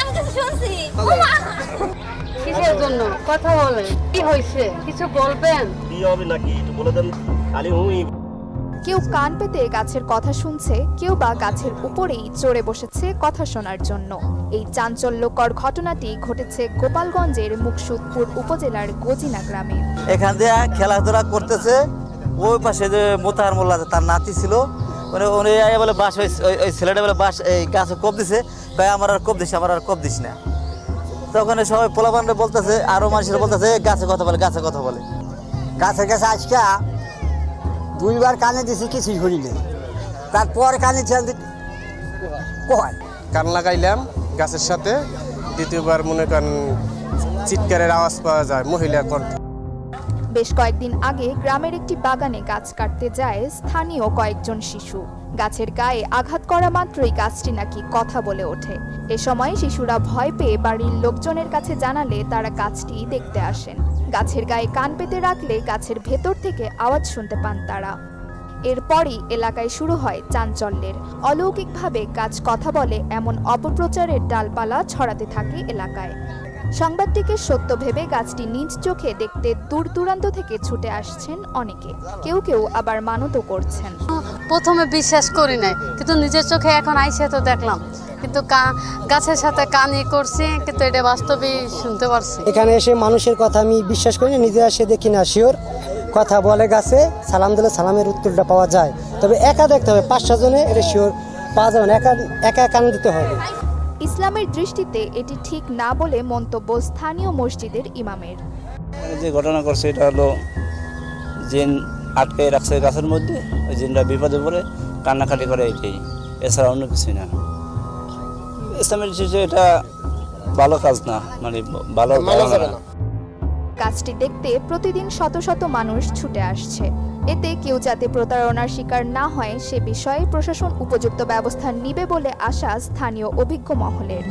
আমি কিছু শুনছি। কিসের জন্য? কথা বলেন। কি হয়েছে? কিছু বলবেন? বিয়ে হবে নাকি? একটু বলে দেন। খালি হুই কেউ কান পেতে গাছের কথা শুনছে কেউ বা গাছের উপরেই চড়ে বসেছে কথা শোনার জন্য। এই চাঞ্চল্যকর ঘটনাটি ঘটেছে গোপালগঞ্জের মুকসুদপুর উপজেলার গজিনা গ্রামে। এখান দিয়ে খেলাধুলা করতেছে ওই পাশে যে মোতাহার মোল্লা তার নাতি ছিল মানে উনি আইয়া বলে বাস, ওই ওই- ছেলেটা বলে বাস, এই গাছে কোপ দিছে ভাই আমার আর কোপ দিস আমার আর কোপ দিস না। তখন সবাই পোলাপানরা বলতেছে, আরও মানুষের বলতেছে গাছে কথা বলে, গাছে কথা বলে। গাছের কাছে আজকে, দুইবার কানে দিছি কিছু শুনিনি তারপর কানে কয়? কান লাগাইলাম গাছের সাথে, দ্বিতীয়বার মনে করেন চিৎকারের আওয়াজ পাওয়া যায়, মহিলা কণ্ঠ। বেশ কয়েকদিন আগে গ্রামের একটি বাগানে গাছ কাটতে যায় স্থানীয় কয়েকজন শিশু। গাছের গায়ে আঘাত করা মাত্রই গাছটি নাকি কথা বলে ওঠে। এ সময় শিশুরা ভয় পেয়ে বাড়ির লোকজনের কাছে জানালে তারা গাছটি দেখতে আসেন। গাছের গায়ে কান পেতে রাখলে গাছের ভেতর থেকে আওয়াজ শুনতে পান তারা। এরপরই এলাকায় শুরু হয় চাঞ্চল্যের। অলৌকিকভাবে গাছ কথা বলে এমন অপপ্রচারের ডালপালা ছড়াতে থাকে এলাকায়। সংবাদটিকে সত্য ভেবে গাছটি নিজ চোখে দেখতে দূর দূরান্ত থেকে ছুটে আসছেন অনেকে। কেউ কেউ আবার মানতও করছেন। প্রথমে বিশ্বাস করি নাই কিন্তু নিজের চোখে এখন আইসে তো দেখলাম। কিন্তু কা- গাছের সাথে কানি করছি কিন্তু এটা বাস্তবেই শুনতে পারছি। এখানে এসে মানুষের কথা আমি বিশ্বাস করি না, নিজে এসে দেখি না শিওর কথা বলে গাছে সালাম দিলে সালামের উত্তরটা পাওয়া যায়। তবে একা দেখতে হবে পাঁচ জনে এটা শিওর পাওয়া যাবে না একা একা কান দিতে হবে। ইসলামের দৃষ্টিতে এটি ঠিক না বলে মন্তব্য স্থানীয় মসজিদের ইমামের। যে ঘটনা করছে এটা হলো জিন আটকে রাখছে গাছের মধ্যে ওই জিনটা বিপদে পড়ে কান্নাকাটি করে এটি এছাড়া অন্য কিছুই না। ইসলামের দৃষ্টিতে এটা ভালো কাজ না মানে ভালো না। গাছটি দেখতে প্রতিদিন শত শত মানুষ ছুটে আসছে। এতে কেউ যাতে প্রতারণার শিকার না হয়, সে বিষয়ে প্রশাসন উপযুক্ত ব্যবস্থা নিবে বলে আশা স্থানীয় অভিজ্ঞ মহলের।